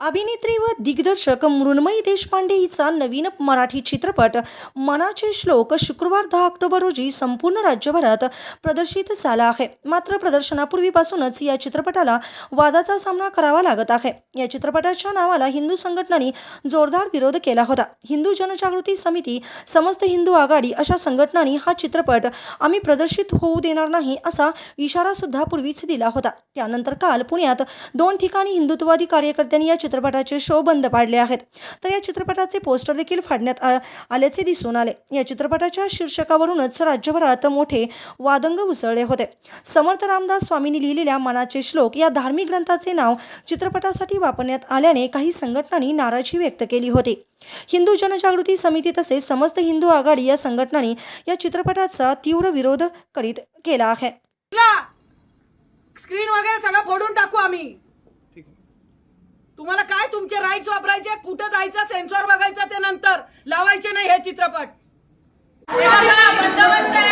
अभिनेत्री व दिग्दर्शक मृण्मयी देशपांडे हिचा नवीन मराठी चित्रपट मनाचे श्लोक शुक्रवार दहा ऑक्टोबर रोजी संपूर्ण राज्यभरात प्रदर्शित झाला आहे. मात्र प्रदर्शनापूर्वीपासूनच या चित्रपटाला वादाचा सामना करावा लागत आहे. या चित्रपटाच्या नावाला हिंदू संघटनांनी जोरदार विरोध केला होता. हिंदू जनजागृती समिती समस्त हिंदू आघाडी अशा संघटनांनी हा चित्रपट आम्ही प्रदर्शित होऊ देणार नाही असा इशारा सुद्धा पूर्वीच दिला होता. त्यानंतर काल पुण्यात दोन ठिकाणी हिंदुत्ववादी कार्यकर्त्यांनी या चित्रपटाचे शो बंद पाडले आहेत. तर या चित्रपटाचे पोस्टर देखील फाडण्यात आल्याचे दिसून आले. या चित्रपटाच्या शीर्षकावरूनच राज्यभरात मोठे वादंग उसळले होते. समर्थ रामदास स्वामींनी लिहिलेल्या मनाचे श्लोक या धार्मिक ग्रंथाचे नाव चित्रपटासाठी वापरण्यात आल्याने काही संघटनांनी नाराजी व्यक्त केली होती. हिंदू जनजागृती समिती तसेच समस्त हिंदू आघाडी या संघटनांनी या चित्रपटाचा तीव्र विरोध करीत केला आहे. स्क्रीन वगैरे सगळं फोडून टाकू आम्ही. तुमचे राईट्स वापरायचे कुठं जायचं सेन्सॉर बघायचं ते नंतर. लावायचे नाही हे चित्रपट. बंदोबस्त